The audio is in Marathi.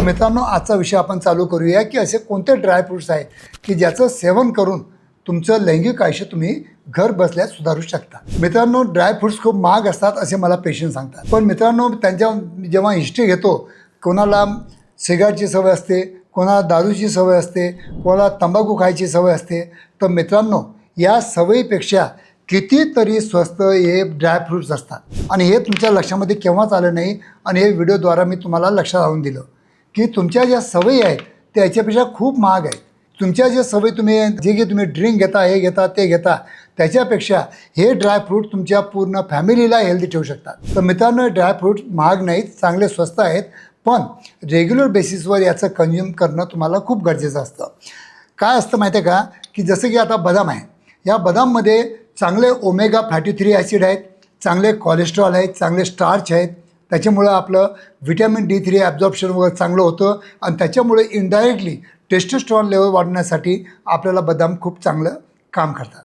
तर मित्रांनो आजचा विषय आपण चालू करूया की असे कोणते ड्रायफ्रुट्स आहेत की ज्याचं सेवन करून तुमचं लैंगिक आयुष्य तुम्ही घर बसल्यास सुधारू शकता. मित्रांनो ड्रायफ्रुट्स खूप महाग असतात असे मला पेशंट सांगतात. पण मित्रांनो त्यांच्या जेव्हा हिस्ट्री घेतो कोणाला सिगारची सवय असते कोणाला दारूची सवय असते कोणाला तंबाखू खायची सवय असते तर मित्रांनो या सवयीपेक्षा कितीतरी स्वस्त हे ड्रायफ्रूट्स असतात. आणि हे तुमच्या लक्षामध्ये केव्हाच आलं नाही आणि हे व्हिडिओद्वारा मी तुम्हाला लक्षात आणून दिलं. की तुमच्या ज्या सवयी आहेत त्या याच्यापेक्षा खूप महाग आहेत. तुमच्या ज्या सवयी तुम्ही जे की तुम्ही ड्रिंक घेता हे घेता ते घेता त्याच्यापेक्षा हे ड्रायफ्रूट तुमच्या पूर्ण फॅमिलीला हेल्दी ठेवू शकतात. तर मित्रांनो ड्रायफ्रूट महाग नाहीत चांगले स्वस्त आहेत पण रेग्युलर बेसिसवर याचं कन्झ्युम करणं तुम्हाला खूप गरजेचं असतं. काय असतं माहिती आहे का? की जसं की आता बदाम आहे. या बदाममध्ये चांगले ओमेगा फॅटी थ्री ॲसिड आहेत चांगले कोलेस्ट्रॉल आहेत चांगले स्टार्च आहेत त्याच्यामुळं आपलं व्हिटॅमिन डी थ्री ॲब्झॉर्प्शन वगैरे चांगलं होतं आणि त्याच्यामुळे इनडायरेक्टली टेस्टोस्ट्रॉन लेवल वाढण्यासाठी आपल्याला बदाम खूप चांगलं काम करतात.